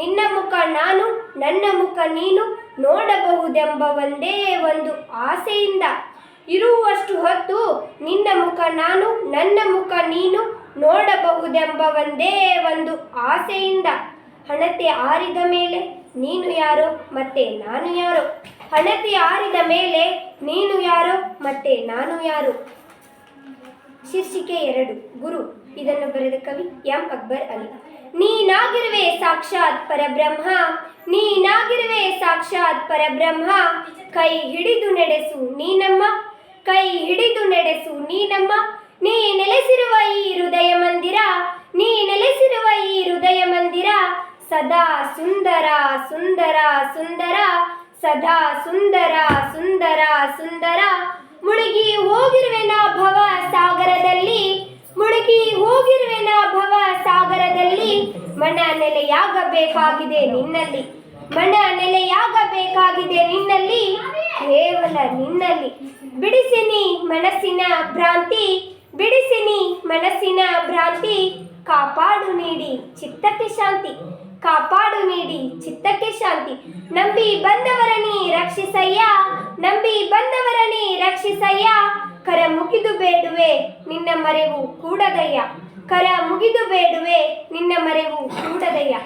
ನಿನ್ನ ಮುಖ ನಾನು, ನನ್ನ ಮುಖ ನೀನು ನೋಡಬಹುದೆಂಬ ಒಂದೇ ಒಂದು ಆಸೆಯಿಂದ. ಇರುವಷ್ಟು ಹೊತ್ತು ನಿನ್ನ ಮುಖ ನಾನು, ನನ್ನ ಮುಖ ನೀನು ನೋಡಬಹುದೆಂಬ ಒಂದೇ ಒಂದು ಆಸೆಯಿಂದ. ಹಣತೆ ಆರಿದ ಮೇಲೆ ನೀನು ಯಾರೋ, ಮತ್ತೆ ನಾನು ಯಾರೋ? ಹಣತೆ ಆರಿದ ಮೇಲೆ ನೀನು ಯಾರೋ, ಮತ್ತೆ ನಾನು ಯಾರು? ಶೀರ್ಷಿಕೆ ಎರಡು, ಗುರು. ಇದನ್ನು ಬರೆದ ಕವಿ ಎಂ. ಅಕ್ಬರ್ ಅಲಿ. ನೀನಾಗಿರುವೆ ಸಾಕ್ಷಾತ್ ಪರಬ್ರಹ್ಮ, ನೀನಾಗಿರುವೆ ಸಾಕ್ಷಾತ್ ಪರಬ್ರಹ್ಮ. ಕೈ ಹಿಡಿದು ನಡೆಸು ನೀನಮ್ಮ, ಕೈ ಹಿಡಿದು ನಡೆಸು ನೀನಮ್ಮ. ನೀ ನೆಲೆಸಿರುವ ಈ ಹೃದಯ ಮಂದಿರ, ನೀ ನೆಲೆಸಿರುವ ಈ ಹೃದಯ ಮಂದಿರ, ಸದಾ ಸುಂದರ ಸುಂದರ ಸುಂದರ, ಸದಾ ಸುಂದರ ಸುಂದರ ಸುಂದರ. ಮುಳುಗಿ ಹೋಗಿರುವೆನ ಭವ ಸಾಗರದಲ್ಲಿ ಮುಳುಗಿ ಹೋಗಿರುವೆನ ಭವ ಮನ ನೆಲೆಯಾಗಬೇಕಾಗಿದೆ ನಿನ್ನಲ್ಲಿ? ಮಣ ನೆಲೆಯಾಗಬೇಕಾಗಿದೆ ನಿನ್ನಲ್ಲಿ? ಕೇವಲ ನಿನ್ನಲ್ಲಿ. ಬಿಡಿಸಿನಿ ಮನಸ್ಸಿನ ಭ್ರಾಂತಿ ಬಿಡಿಸಿನಿ ಮನಸ್ಸಿನ ಭ್ರಾಂತಿ. ಕಾಪಾಡು ನೀಡಿ ಚಿತ್ತಕ್ಕೆ ಶಾಂತಿ, ಕಾಪಾಡು ನೀಡಿ ಚಿತ್ತಕ್ಕೆ ಶಾಂತಿ. ನಂಬಿ ಬಂದವರನಿ ರಕ್ಷಿಸಯ್ಯ, ನಂಬಿ ಬಂದವರನಿ ರಕ್ಷಿಸಯ್ಯ. ಕರ ಮುಗಿದು ಬೇಡುವೆ ನಿನ್ನ ಮರೆವು ಕೂಡದಯ್ಯ. ಕರ ಮುಗಿದು ಬೇಡುವೆ ನಿನ್ನ ಮರೆವು ಕೂಡದಯ್ಯ